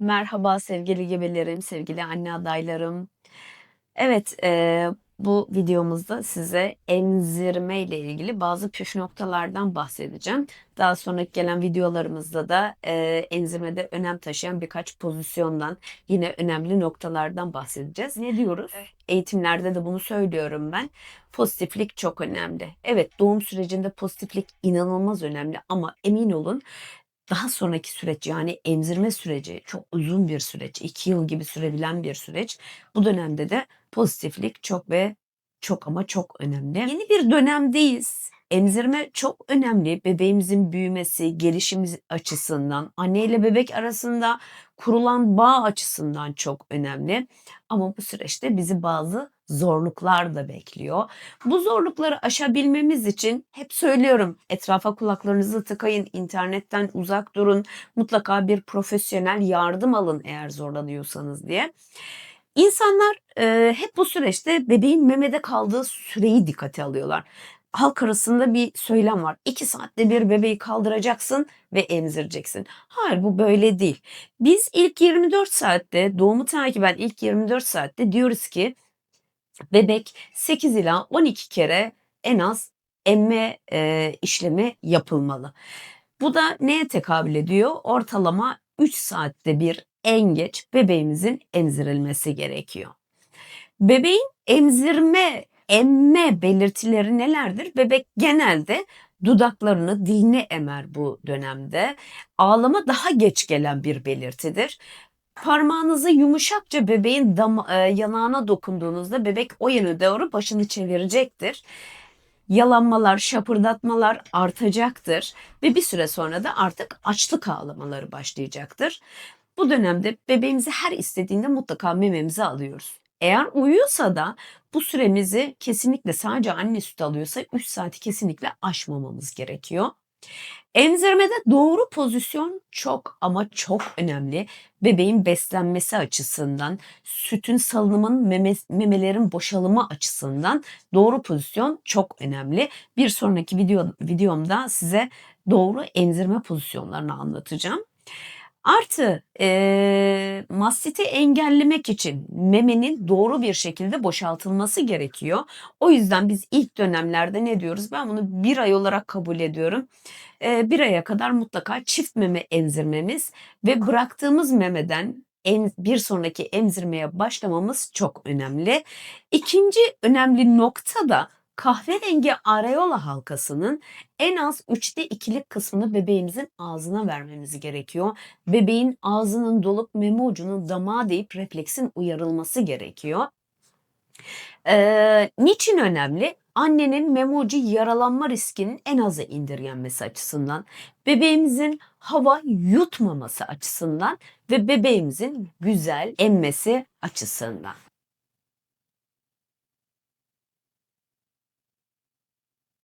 Merhaba sevgili gebelerim, sevgili anne adaylarım. Evet, eee, bu videomuzda size emzirme ile ilgili bazı püf noktalardan bahsedeceğim. Daha sonraki gelen videolarımızda da eee, emzirmede önem taşıyan birkaç pozisyondan, yine önemli noktalardan bahsedeceğiz. Ne diyoruz? Eğitimlerde de bunu söylüyorum ben. Pozitiflik çok önemli. Evet, doğum sürecinde pozitiflik inanılmaz önemli ama emin olun daha sonraki süreç yani emzirme süreci çok uzun bir süreç. 2 yıl gibi sürebilen bir süreç. Bu dönemde de pozitiflik çok ve çok ama çok önemli. Yeni bir dönemdeyiz. Emzirme çok önemli. Bebeğimizin büyümesi, gelişimi açısından, anne ile bebek arasında kurulan bağ açısından çok önemli. Ama bu süreçte bizi bazı zorluklar da bekliyor. Bu zorlukları aşabilmemiz için hep söylüyorum etrafa kulaklarınızı tıkayın, internetten uzak durun, mutlaka bir profesyonel yardım alın eğer zorlanıyorsanız diye. İnsanlar e, hep bu süreçte bebeğin memede kaldığı süreyi dikkate alıyorlar. Halk arasında bir söylem var. 2 saatte bir bebeği kaldıracaksın ve emzireceksin. Hayır bu böyle değil. Biz ilk 24 saatte doğumu takiben ilk 24 saatte diyoruz ki bebek 8 ila 12 kere en az emme e, işlemi yapılmalı. Bu da neye tekabül ediyor? Ortalama 3 saatte bir en geç bebeğimizin emzirilmesi gerekiyor. Bebeğin emzirme, emme belirtileri nelerdir? Bebek genelde dudaklarını, dilini emer bu dönemde. Ağlama daha geç gelen bir belirtidir. Parmağınızı yumuşakça bebeğin dama, e, yanağına dokunduğunuzda bebek o yöne doğru başını çevirecektir. Yalanmalar, şapırdatmalar artacaktır ve bir süre sonra da artık açlık ağlamaları başlayacaktır. Bu dönemde bebeğimizi her istediğinde mutlaka mememizi alıyoruz. Eğer uyuyorsa da bu süremizi kesinlikle sadece anne sütü alıyorsa 3 saati kesinlikle aşmamamız gerekiyor. Emzirmede doğru pozisyon çok ama çok önemli. Bebeğin beslenmesi açısından, sütün salınımın, meme, memelerin boşalımı açısından doğru pozisyon çok önemli. Bir sonraki video, videomda size doğru emzirme pozisyonlarını anlatacağım. Artı e, mastiti engellemek için memenin doğru bir şekilde boşaltılması gerekiyor. O yüzden biz ilk dönemlerde ne diyoruz? Ben bunu bir ay olarak kabul ediyorum. E, bir aya kadar mutlaka çift meme emzirmemiz ve bıraktığımız memeden em, bir sonraki emzirmeye başlamamız çok önemli. İkinci önemli nokta da kahverengi areola halkasının en az üçte ikilik kısmını bebeğimizin ağzına vermemiz gerekiyor. Bebeğin ağzının dolup meme ucunun damağa deyip refleksin uyarılması gerekiyor. Ee, niçin önemli? Annenin ucu yaralanma riskinin en aza indirgenmesi açısından, bebeğimizin hava yutmaması açısından ve bebeğimizin güzel emmesi açısından.